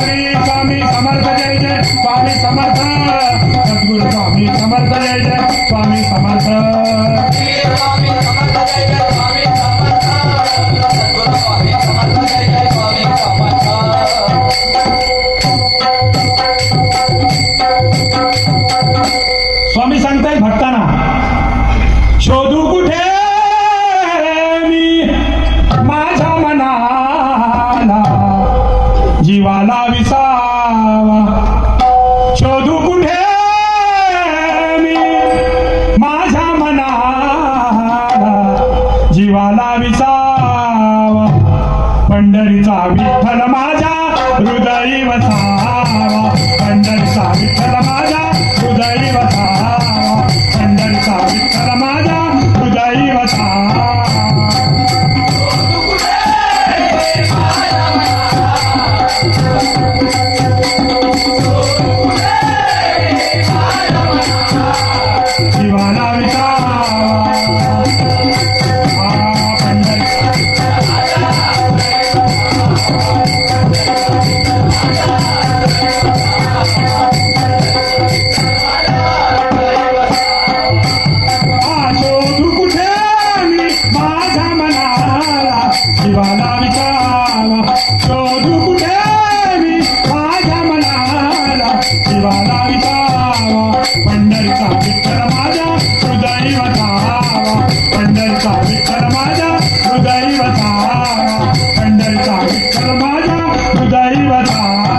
श्री स्वामी समर्थ जय जय स्वामी समर्थ। सद्गुरु स्वामी समर्थ जय जय स्वामी समर्थ। जीवाला विसावा. शोधू कुठे मी? माझ्या मनाला जीवाला विसावा. पंढरीचा विठ्ठल माझ्या हृदयी वसावा. जीवाला जीवाला विचारा पंढरीचा विठ्ठल माझ्या हृदयी वसावा पंढरीचा विठ्ठल माझ्या हृदयी वसावा पंढरीचा विठ्ठल माझ्या हृदयी वसावा